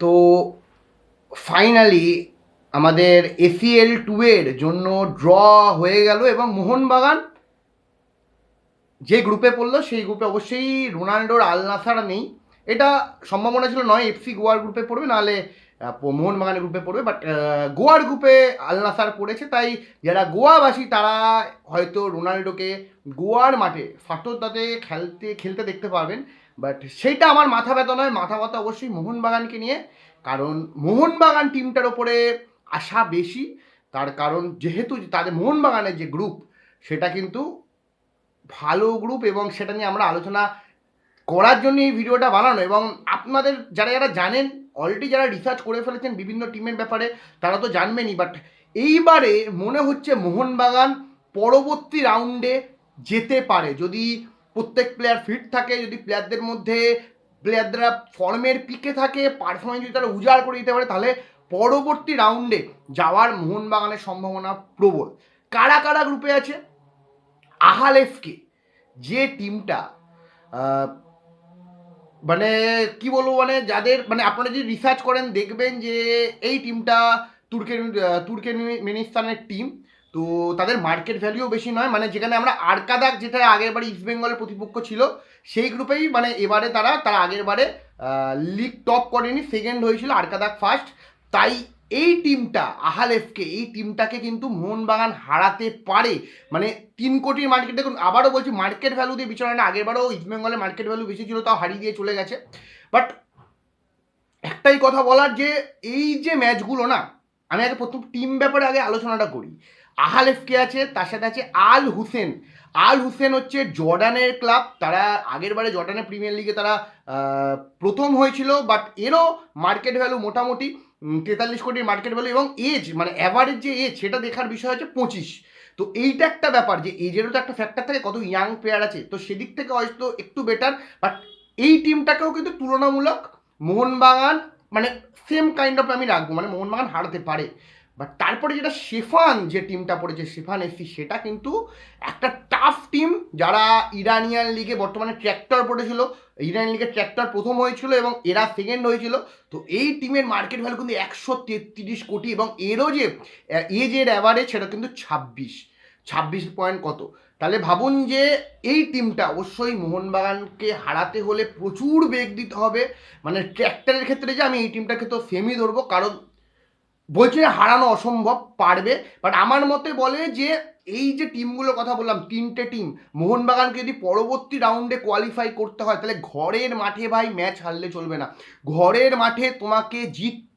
তো ফাইনালি আমাদের ACL two এর জন্য ড্র হয়ে গেল এবং মোহনবাগান যে গ্রুপে পড়ল, সেই গ্রুপে অবশ্যই রোনাল্ডোর আল নাসার নেই। এটা সম্ভাবনা ছিল নয় এফসি গোয়ার গ্রুপে পড়বে, নাহলে মোহনবাগানের গ্রুপে পড়বে বাট গোয়ার গ্রুপে আল নাসার পড়েছে, তাই যারা গোয়াবাসী, তারা হয়তো রোনাল্ডোকে গোয়ার মাঠে ফাটোদাতে খেলতে খেলতে দেখতে পারবেন। বাট সেইটা আমার মাথা ব্যথা নয়। মাথা ব্যথা অবশ্যই মোহনবাগানকে নিয়ে। কারণ মোহনবাগান টিমটার ওপরে আশা বেশি। তার কারণ যেহেতু তাদের মোহনবাগানের যে গ্রুপ সেটা কিন্তু ভালো গ্রুপ এবং সেটা নিয়ে আমরা আলোচনা করার জন্য এই ভিডিওটা বানানো। এবং আপনাদের যারা যারা জানেন অলরেডি যারা রিসার্চ করে ফেলেছেন বিভিন্ন টিমের ব্যাপারে, তারা তো জানবেনই। বাট এইবারে মনে হচ্ছে মোহনবাগান পরবর্তী রাউন্ডে যেতে পারে। যদি প্রত্যেক প্লেয়ার ফিট থাকে, যদি প্লেয়ারদের মধ্যে প্লেয়াররা ফর্মের পিকে থাকে পারফরমেন্স যদি তারা উজাড় করে দিতে পারে, তাহলে পরবর্তী রাউন্ডে যাওয়ার মোহনবাগানের সম্ভাবনা প্রবল। কারা কারা গ্রুপে আছে? আহাল এফকে, যে টিমটা মানে কি বলব মানে যাদের মানে আপনারা যদি রিসার্চ করেন, দেখবেন যে এই টিমটা তুর্কের তুর্কমেনিস্তানের টিম তো তাদের মার্কেট ভ্যালুও বেশি নয় মানে যেখানে আমরা আরকাদাক, যেটা আগের বারে ইস্ট বেঙ্গলের প্রতিপক্ষ ছিল, সেই গ্রুপেই মানে এবারে তারা তারা আগের বারে লিগ টপ করেনি সেকেন্ড হয়েছিল আরকাদাক ফার্স্ট তাই এই টিমটা আহাল এফকে, এই টিমটাকে কিন্তু মোহনবাগান হারাতে পারে। মানে তিন কোটির মার্কেট দেখুন, আবারও বলছি মার্কেট ভ্যালু দিয়ে বিচার হয় না, আগের বারও ইস্ট বেঙ্গলের মার্কেট ভ্যালু বেশি ছিল, তাও হারিয়ে দিয়ে চলে গেছে। বাট একটাই কথা বলার যে, এই যে ম্যাচগুলো না, আমি আগে প্রথম টিম ব্যাপারে আগে আলোচনাটা করি। আহাল এফকে আছে? তার সাথে আছে আল হুসেন। আল হুসেন হচ্ছে জর্ডানের ক্লাব। তারা আগের বারে জর্ডানের প্রিমিয়ার লিগে তারা প্রথম হয়েছিল বাট এরও মার্কেট ভ্যালু মোটামুটি তেতাল্লিশ কোটির মার্কেট ভ্যালু এবং এজ মানে অ্যাভারেজ যে এজ সেটা দেখার বিষয় হচ্ছে পঁচিশ। তো এইটা একটা ব্যাপার যে এজেরও তো একটা ফ্যাক্টর থাকে, কত ইয়াং প্লেয়ার আছে। তো সেদিক থেকে হয়তো একটু বেটার বাট এই টিমটাকেও কিন্তু তুলনামূলক মোহনবাগান মানে সেম কাইন্ড অফ আমি রাখব মানে মোহনবাগান হারাতে পারে। বাট তারপরে যেটা শেফান, যে টিমটা পড়েছে শেফান এসি, সেটা কিন্তু একটা টাফ টিম যারা ইরানিয়ান লিগে বর্তমানে ট্র্যাক্টর পড়েছিল। ইরান লিগে ট্র্যাক্টর প্রথম হয়েছিল এবং এরা সেকেন্ড হয়েছিল। তো এই টিমের মার্কেট ভ্যালু কিন্তু একশো তেত্রিশ কোটি এবং এরও যে এজের অ্যাভারেজ সেটা কিন্তু ছাব্বিশ। ছাব্বিশ পয়েন্ট কত? তাহলে ভাবুন যে এই টিমটা অবশ্যই মোহনবাগানকে হারাতে হলে প্রচুর বেগ দিতে হবে। মানে ট্র্যাক্টরের ক্ষেত্রে যে আমি এই টিমটাকে তো সেমই ধরবো, কারণ বলছি হারানো অসম্ভব, পারবে। বাট আমার মতে বলে যে এই যে টিমগুলোর কথা বললাম, তিনটে টিম মোহনবাগানকে যদি পরবর্তী রাউন্ডে কোয়ালিফাই করতে হয়, তাহলে ঘরের মাঠে ভাই ম্যাচ হারলে চলবে না। ঘরের মাঠে তোমাকে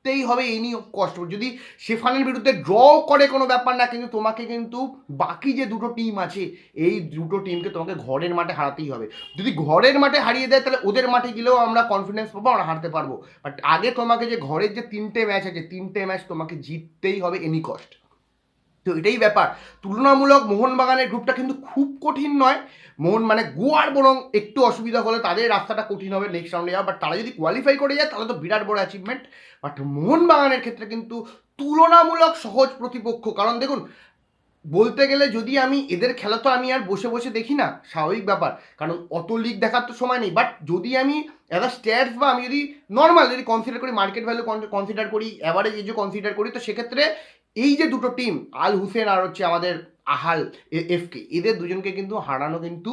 জিততেই হবে, এই নিয়ে কষ্ট। যদি সেফানের বিরুদ্ধে ড্র করে কোনো ব্যাপার না, কিন্তু তোমাকে কিন্তু বাকি যে দুটো টিম আছে, এই দুটো টিমকে তোমাকে ঘরের মাঠে হারাতেই হবে। যদি ঘরের মাঠে হারিয়ে দেয়, তাহলে ওদের মাঠে গেলেও আমরা কনফিডেন্স পাবো, আমরা হারতে পারব। বাট আগে তোমাকে যে ঘরের যে তিনটে ম্যাচ আছে, তিনটে ম্যাচ তোমাকে জিততেই হবে এনি কস্ট তো এটাই ব্যাপার। তুলনামূলক মোহনবাগানের গ্রুপটা কিন্তু খুব কঠিন নয়। মোহন মানে গোয়ার বরং একটু অসুবিধা হলে তাদের রাস্তাটা কঠিন হবে নেক্সট রাউন্ডে যাওয়া বাট তারা যদি কোয়ালিফাই করে যায়, তাহলে তো বিরাট বড় অ্যাচিভমেন্ট বাট মোহনবাগানের ক্ষেত্রে কিন্তু তুলনামূলক সহজ প্রতিপক্ষ। কারণ দেখুন, বলতে গেলে যদি আমি, এদের খেলা তো আমি আর বসে বসে দেখি না, স্বাভাবিক ব্যাপার। কারণ অত লিগ দেখার তো সময় নেই। বাট যদি আমি অ্যাজ আ স্ট্যাটস বা আমি যদি নর্মাল যদি কনসিডার করি মার্কেট ভ্যালু কনসিডার করি অ্যাভারেজ এজও কনসিডার করি, তো সেক্ষেত্রে এই যে দুটো টিম আল হুসেন আর হচ্ছে আমাদের আহাল এফকে এদের দুজনকে কিন্তু হারানো কিন্তু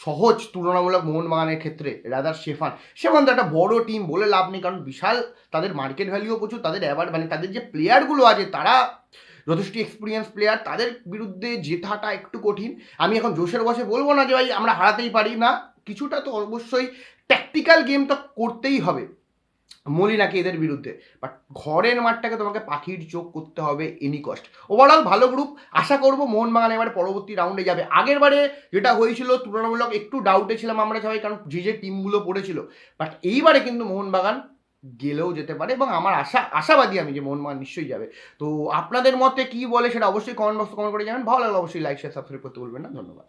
সহজ, তুলনামূলক মোহনবাগানের ক্ষেত্রে রাদার শেফান। শেফান তো একটা বড় টিম বলে লাভ নেই, কারণ বিশাল তাদের মার্কেট ভ্যালুও প্রচুর, তাদের অ্যাওয়ার্ড মানে তাদের যে প্লেয়ারগুলো আছে, তারা যথেষ্ট এক্সপিরিয়েন্স প্লেয়ার তাদের বিরুদ্ধে জেতাটা একটু কঠিন। আমি এখন জোশের বসে বলব না যে ভাই, আমরা হারাতেই পারি না, কিছুটা তো অবশ্যই ট্যাকটিক্যাল গেম তো করতেই হবে। মলিনাকে এদের বিরুদ্ধে। বাট ঘরের মাঠটাকে তোমাকে পাখির চোখ করতে হবে এনি কস্ট ওভারঅল ভালো গ্রুপ আশা করব মোহনবাগান এবারে পরবর্তী রাউন্ডে যাবে। আগের বারে যেটা হয়েছিল, তুলনামূলক একটু ডাউটে ছিলাম আমরা সবাই, কারণ যে যে টিমগুলো পড়েছিল। বাট এইবারে কিন্তু মোহনবাগান গেলেও যেতে পারে এবং আমার আশা, আশাবাদী আমি যে মোহনবাগান নিশ্চয়ই যাবে। তো আপনাদের মতে কি বলে সেটা অবশ্যই কমেন্ট বক্সে কমেন্ট করে জানাবেন ভালো লাগলে অবশ্যই লাইক শেয়ার সাবস্ক্রাইব করতে বলবেন না। ধন্যবাদ।